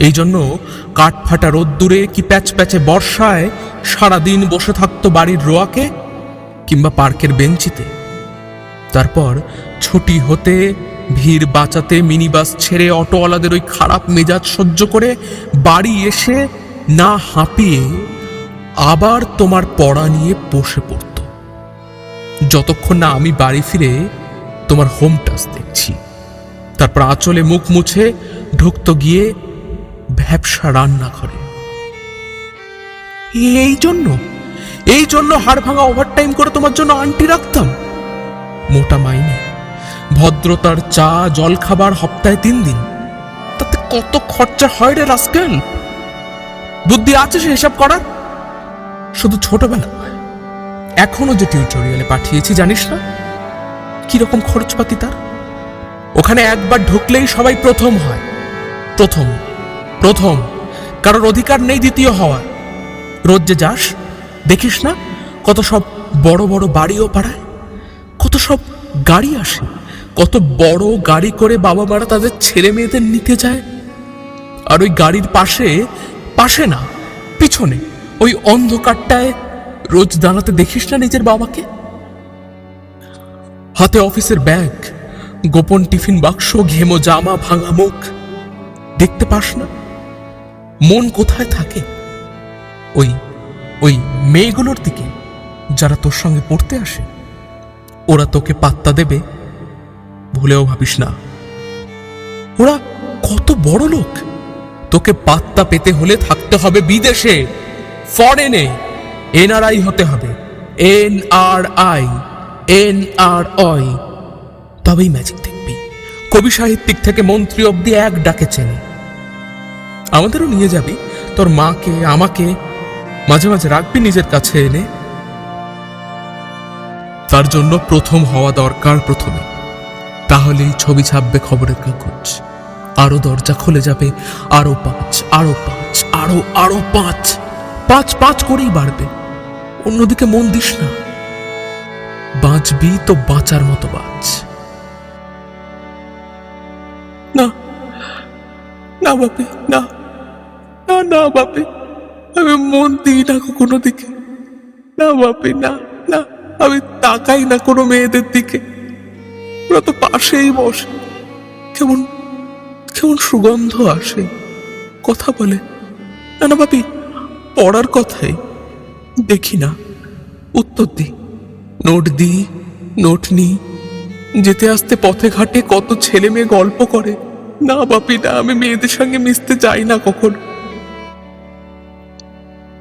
এই জন্য কাঠ ফাটা রোদ্দুরে কি প্যাচ প্যাচে বর্ষায় সারাদিন বসে থাকতো বাড়ির রোয়াকে কিংবা পার্কের বেঞ্চিতে? তারপর ছুটি হতে, ভিড় বাঁচাতে মিনি বাস ছেড়ে অটোওয়ালাদের ওই খারাপ মেজাজ সহ্য করে বাড়ি এসে না হাঁপিয়ে আবার তোমার পড়া নিয়ে বসে পড়ত। যতক্ষণ না আমি বাড়ি ফিরে তোমার হোম টাচ দেখছি। তারপর আঁচলে মুখ মুছে ঢুকতো গিয়ে ভ্যাবসা রান্না করে। এই জন্য এই জন্য হাড় ভাঙা ওভারটাইম করে তোমার জন্য আন্টি রাখতাম। মোটা মাইনে, ভদ্রতার চা জল খাবার সপ্তাহে তিন দিন। তাতে কত খরচা হয় রে রাস্কেল? বুদ্ধি আছে সে হিসাব করার? শুধু ছোটবেলা। এখনও যে টিউটোরিয়ালে পাঠিয়েছি, জানিস না? কীরকম খরচপাতি তার? ওখানে একবার ঢুকলেই সবাই প্রথম হয়। প্রথম। প্রথম, কারোর অধিকার নেই দ্বিতীয় হওয়ার। রোজ যে যাস, দেখিস না কত সব বড় বড় বাড়িও পাড়ায়, কত সব গাড়ি আসে, কত বড় গাড়ি করে বাবা মারা তাদের ছেলে মেয়েদের নিতে যায়। আর ওই গাড়ির পাশে পাশে না, পিছনে, ওই অন্ধকারটায় রোজ দাঁড়াতে দেখিস না নিজের বাবাকে? হাতে অফিসের ব্যাগ, গোপন টিফিন বাক্স, ঘেমো জামা, ভাঙা মুখ, দেখতে পাস না? মন কোথায় থাকে? ওই ওই মেয়েগুলোর দিকে যারা তোর সঙ্গে পড়তে আসে। ওরা তোকে পাত্তা দেবে, ভুলেও ভাবিস না। ওরা কত বড় লোক। তোকে পাত্তা পেতে হলে থাকতে হবে বিদেশে। ফরেনে। এনআরআই হতে হবে। N R I N R I তবেই ম্যাজিক দেখবি। কবি সাহিত্যিক থেকে মন্ত্রী অব্দি এক ডাকে চেনে। আমাদেরও নিয়ে যাবি। তোর মাকে, আমাকে মাঝে মাঝে রাখবি নিজের কাছে এনে। তার জন্য প্রথম হওয়া দরকার প্রথমে। তাহলেই ছবি ছাপবে খবরের কাগজ। আরও দরজা খুলে যাবে। আরও পাঁচ আরও পাঁচ, আরও আরও পাঁচ। পাঁচ পাঁচ করেই বাড়বে। অন্যদিকে মন দিস না। বাঁচবি তো বাঁচার মতো বাঁচ। না। না বাপে, না। না না, বাপে। আমি মন দিই না কোনো দিকে। না, বাপে, না না, আমি তাকাই না কোনো মেয়েদের দিকে। ওরা তো পাশেই বসে। কেমন কেমন সুগন্ধ আসে। কথা বলে। না না, বাপি, পড়ার কথাই। দেখি না, উত্তর দিই। নোট দিই, নোট নিই। যেতে আসতে পথে ঘাটে কত ছেলে মেয়ে গল্প করে। না, বাপি, না, আমি মেয়েদের সঙ্গে মিশতে যাই না কখনো।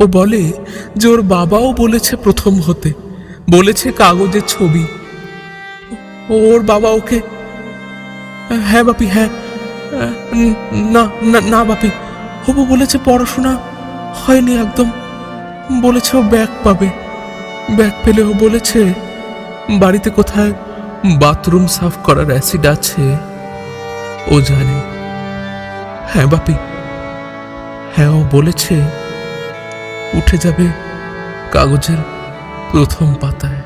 ও বলে, যে ওর বাবাও বলেছে প্রথম হতে। বলেছে কাগজের ছবি। ওর বাবা ওকে হ্যাঁ বাপি হ্যাঁ না না বাপি, হবু বলেছে পড়াশোনা হয়নি একদম। বলেছে ও ব্যাগ পাবে। ব্যাগ পেলে ও বলেছে, বাড়িতে কোথায় বাথরুম সাফ করার অ্যাসিড আছে? ও জানে। হ্যাঁ বাপি হ্যাঁ ও বলেছে উঠে যাবে কাগজের প্রথম পাতায়।